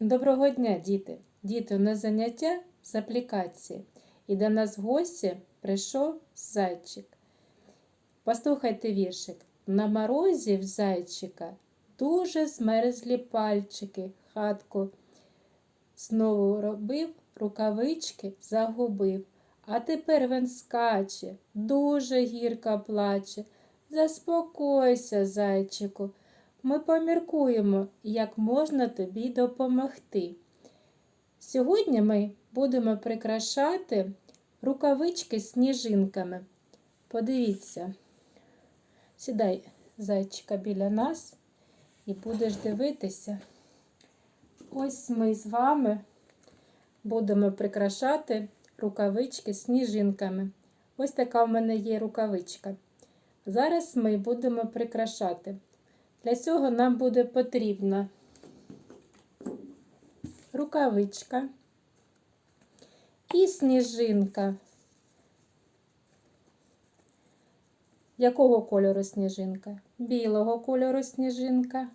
Доброго дня, діти! Діти, у нас заняття з аплікації. І до нас в гості прийшов зайчик. Послухайте віршик. На морозі в зайчика дуже змерзлі пальчики. Хатку знову робив, рукавички загубив. А тепер він скаче, дуже гірко плаче. Заспокойся, зайчику. Ми поміркуємо, як можна тобі допомогти. Сьогодні ми будемо прикрашати рукавички сніжинками. Подивіться, сідай, зайчика, біля нас і будеш дивитися. Ось ми з вами будемо прикрашати рукавички сніжинками. Ось така в мене є рукавичка. Зараз ми будемо прикрашати. Для цього нам буде потрібна рукавичка і сніжинка. Якого кольору сніжинка? Білого кольору сніжинка.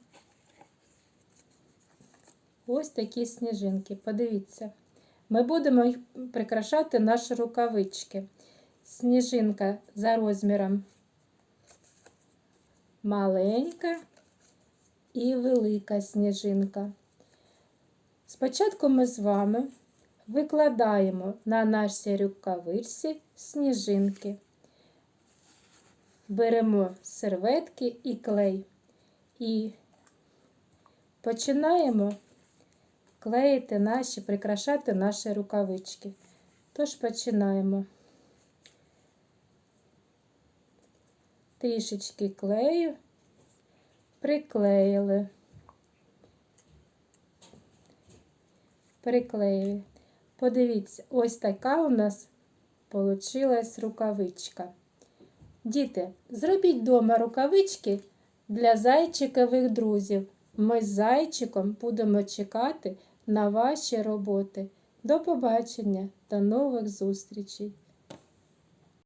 Ось такі сніжинки. Подивіться. Ми будемо їх прикрашати наші рукавички. Сніжинка за розміром маленька і велика сніжинка. Спочатку ми з вами викладаємо на нашій рукавичці сніжинки. Беремо серветки і клей і починаємо клеїти наші, прикрашати наші рукавички. Тож починаємо. Трішечки клею приклеїли. Приклеїли. Подивіться, ось така у нас получилась рукавичка. Діти, зробіть вдома рукавички для зайчикових друзів. Ми з зайчиком будемо чекати на ваші роботи. До побачення, до нових зустрічей!